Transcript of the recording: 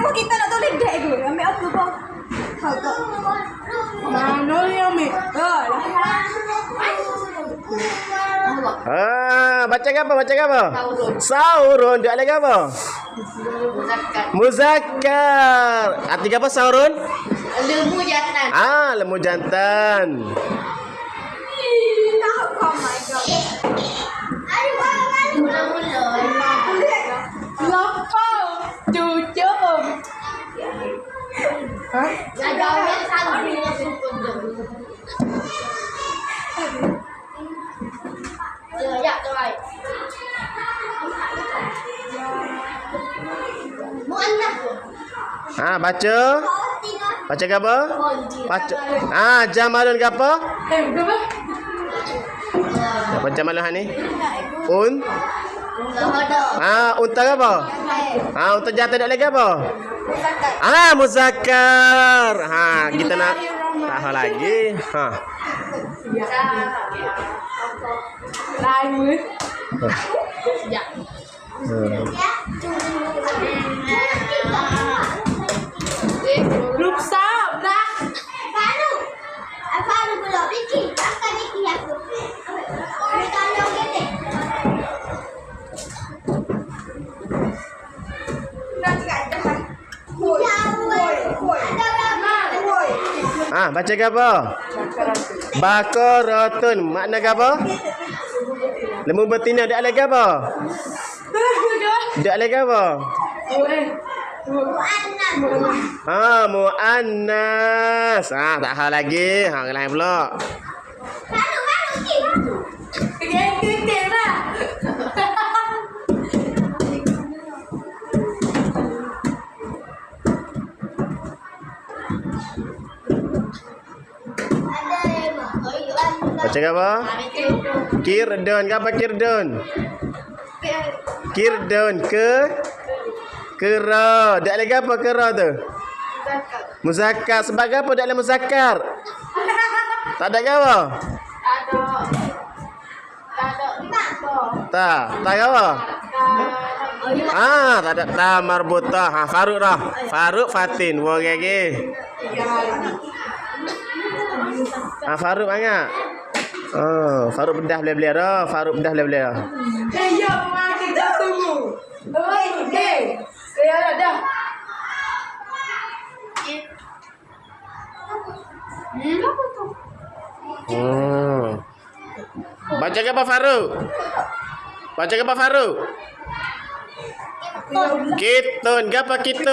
mo kita nak tulis dek ke? Ambil apa kau? Kau kau. Mana ni ambil? Oh, Ah, baca apa? Baca apa? Saurun. Dia lagi apa? Muzakkar. Arti apa saurun? Lembu jantan. Ah, lemu jantan. Ha? Agaknya sanggup Ya, ya. Muannah. Ah, baca. Baca apa? Baca. Ah, jamalun ke apa? Eh? Apa jamalun ni? Un. Ah, unta apa? Ah, unta jantan ada lagi apa? Ah, muzakkar. Ha, kita nak tahu lagi. Ha. Lain. Ya. Ah, baca ke apa? Baqaratun. Makna apa? Lembu betina ada apa? Ada apa? Oh, eh. Anak. Ha, muannas. Ha, tak hal lagi. Ha, lain pula. Ke apa? Kirdun. Ke apa kirdun? Kirdun ke? Kera. Ada lagi apa kera tu? Muzakkar. Sebagai apa dalam muzakkar? Tak ada ke apa? Ada. Ada. Tak. Tak apa? Ah, tak ada ta marbutah. Ha, Faruk dah. Faruk Fatin. Dua lagi. Ah, Faruk banyak. Oh, Faruk bedah belah-belah dah. Faruk bedah belah-belah dah. Eh, ya, memang kita tunggu. Oh, okey. Ya, dah, dah. Hmm? Hmm. Baca ke apa Faruk? Baca ke apa Faruk? Kitun. Ke apa kitun?